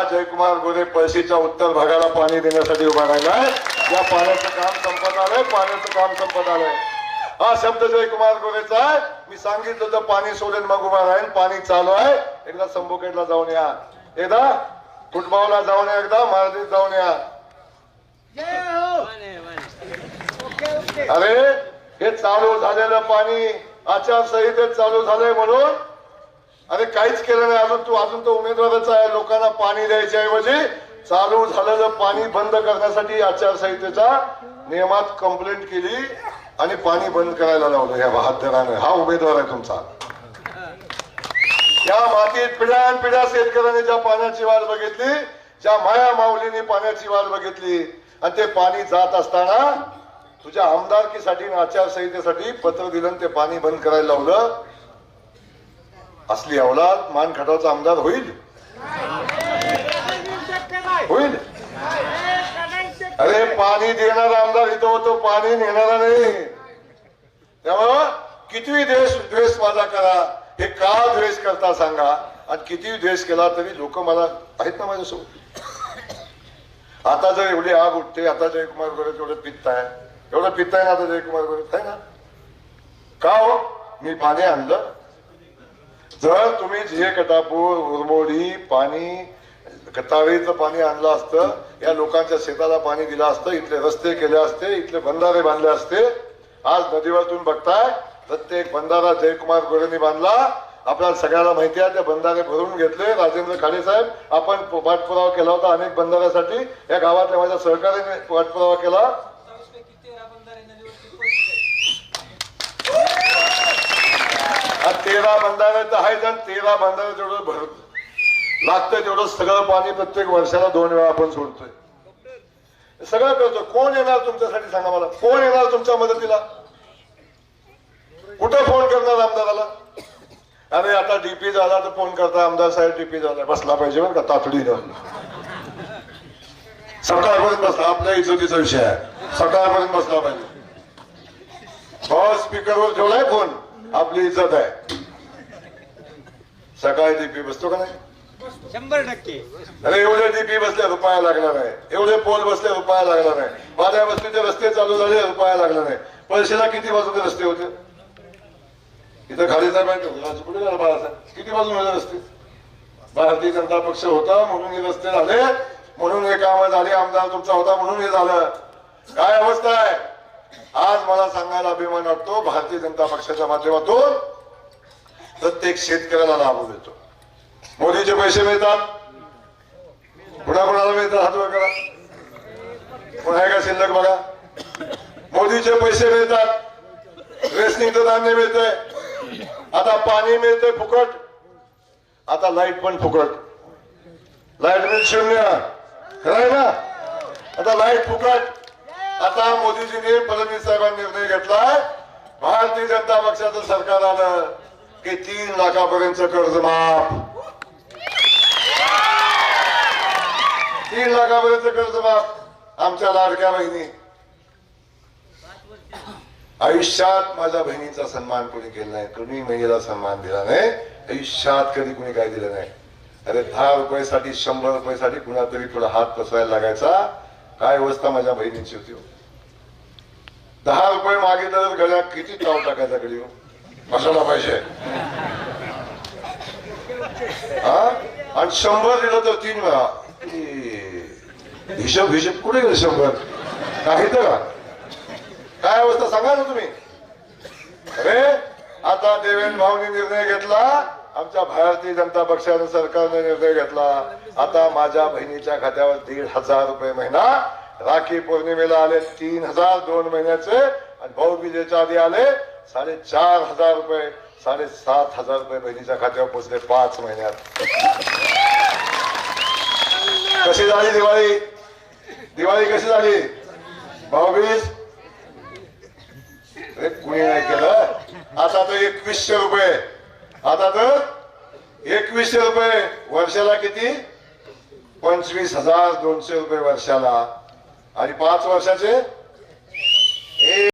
हा जयकुमार गोरे पळशीच्या उत्तर भागाला पाणी देण्यासाठी उभा राहिलाय या पाण्याचं काम संपत आलंय पाण्याचं काम संपत आलंय. हा शब्द जयकुमार गोरेचा आहे. मी सांगितलं तर पाणी सोडेल मग उभा राहील पाणी चालू आहे. एकदा संबोकेटला जाऊन या. एकदा फुटबॉलला जाऊन या एकदा मराठीत जाऊन या. अरे हे चालू झालेलं पाणी आचारसंहितेत चालू झालंय म्हणून अरे काहीच केलं नाही. अजून तू अजून तो उमेदवारच आहे. लोकांना पाणी द्यायच्या ऐवजी चालू झालेलं पाणी बंद करण्यासाठी आचारसंहितेचा नियमात कंप्लेंट केली आणि पाणी बंद करायला लावलं या बहादरानं. हा उमेदवार आहे तुमचा. या मातीत पिढ्यान पिढ्या शेतकऱ्यांनी ज्या पाण्याची वाट बघितली ज्या माया माऊलीने पाण्याची वाट बघितली आणि ते पाणी जात असताना तुझ्या आमदारकीसाठी आचारसंहितेसाठी पत्र दिलं ते पाणी बंद करायला लावलं. असली अवलाद मानखटावचा आमदार होईल? होईल? अरे पाणी देणारा आमदार इथं होतो पाणी नेणारा नाही. त्यामुळं किती द्वेष द्वेष माझा करा. हे का द्वेष करता सांगा? आणि किती द्वेष केला तरी लोक मला आहेत ना माझ्यासोबत? आता जर एवढी आग उठते आता जयकुमार गोरे एवढं पित्त आहे एवढं पित्त आहे ना आता जयकुमार गोरे आहे ना? का हो? मी पाणी आणलं. जर तुम्ही झिये कटापूर उरमोडी पाणी कताळीचं पाणी आणलं असतं या लोकांच्या शेताला पाणी दिलं असतं इथले रस्ते केले असते इथले बंधारे बांधले असते आज नदीवर तुम्ही बघताय प्रत्येक बंधारा जयकुमार गोरेंनी बांधला. आपल्याला सगळ्याला माहिती आहे ते बंधारे भरून घेतले. राजेंद्र खाडे साहेब आपण पाठपुरावा केला होता अनेक बंधाऱ्यासाठी या गावातल्या माझ्या सहकार्याने पाठपुरावा केला. हा तेरा बंधारे तर आहे जण तेरा बंधारे तेवढं भरत. लागतं तेवढं सगळं पाणी प्रत्येक वर्षाला दोन वेळा आपण सोडतोय. सगळं करतो कोण येणार तुमच्यासाठी सांगा मला. कोण येणार तुमच्या मदतीला? कुठं फोन करणार आमदाराला? अरे आता डीपी झाला तर फोन करता आमदार साहेब डीपी झाला. बसला पाहिजे बरं का तातडीनं. सकाळपर्यंत बसला. आपल्या इज्जतीचा विषय आहे. सकाळपर्यंत बसला पाहिजे. हो स्पीकरवर ठेवलाय फोन. आपली इज्जत आहे. सकाळी डीपी बसतो का नाही? शंभर टक्के. अरे एवढे डीपी बसले रुपया लागला नाही एवढे पोल बसले रुपया लागला नाही माझ्या वस्तीचे रस्ते चालू झाले रुपया लागला नाही पैशाला किती बाजूचे रस्ते होते? इथं खाली साहेब कुठे झाला बाळासाहेब? किती बाजूने रस्ते? भारतीय जनता पक्ष होता म्हणून हे रस्ते झाले. म्हणून हे काम झाले आमदार तुमचा होता म्हणून हे झालं. काय अवस्था आहे? आज मला सांगायला अभिमान वाटतो भारतीय जनता पक्षाच्या माध्यमातून प्रत्येक शेतकऱ्याला लाभ देतो मोदीचे पैसे मिळतात. कुणा कुणाला मिळतात? हात वर करा. कोण का शिल्लक बघा? मोदीचे पैसे मिळतात. रेशनिंगचं धान्य मिळतंय. आता पाणी मिळतंय फुकट. आता लाइट पण फुकट. लाइट बिल शून्य. आहे ना आता लाइट फुकट. आता मोदीजींनी फडणवीस साहेबांनी निर्णय घेतलाय. भारतीय जनता पक्षाचं सरकार आलं की तीन लाखापर्यंत कर्ज माफ. तीन लाखापर्यंत कर्ज माफ आमच्या लाडक्या बहिणी. आयुष्यात माझ्या बहिणीचा सन्मान कोणी केला नाही कोणी महिलेला सन्मान दिला नाही आयुष्यात कधी कोणी काय दिलं नाही. अरे दहा रुपयासाठी शंभर रुपयासाठी कुणा तरी थोडा हात पसरायला लागायचा. काय अवस्था माझ्या बहिणीची होती हो? दहा रुपये मागे तर गळ्यात किती चाव टाकायचा गडी हो? मसाला पाहिजे. हा? आणि शंभर दिलं तर तीन वेळा. हिशोब हिशोब कुठे गेले शंभर? नाही तर. का काय अवस्था सांगा ना तुम्ही. अरे आता देवेंद्र भाऊनी निर्णय घेतला. आमच्या भारतीय जनता पक्षाने सरकारने निर्णय घेतला. आता माझ्या बहिणीच्या खात्यावर दीड हजार रुपये महिना राखी पौर्णिमेला आले तीन हजार दोन महिन्याचे आणि भाऊबीजेच्या आधी आले साडेचार हजार रुपये साडेसात हजार रुपये बहिणीच्या खात्यावर पोचले पाच महिन्यात. कशी झाली दिवाळी? दिवाळी कशी झाली? भाऊबीज? कुणी नाही केलं? आता तर एकवीसशे रुपये. आता तर एकवीसशे रुपये. वर्षाला किती? पंचवीस हजार दोनशे रुपये वर्षाला. आणि पाच वर्षाचे? एक.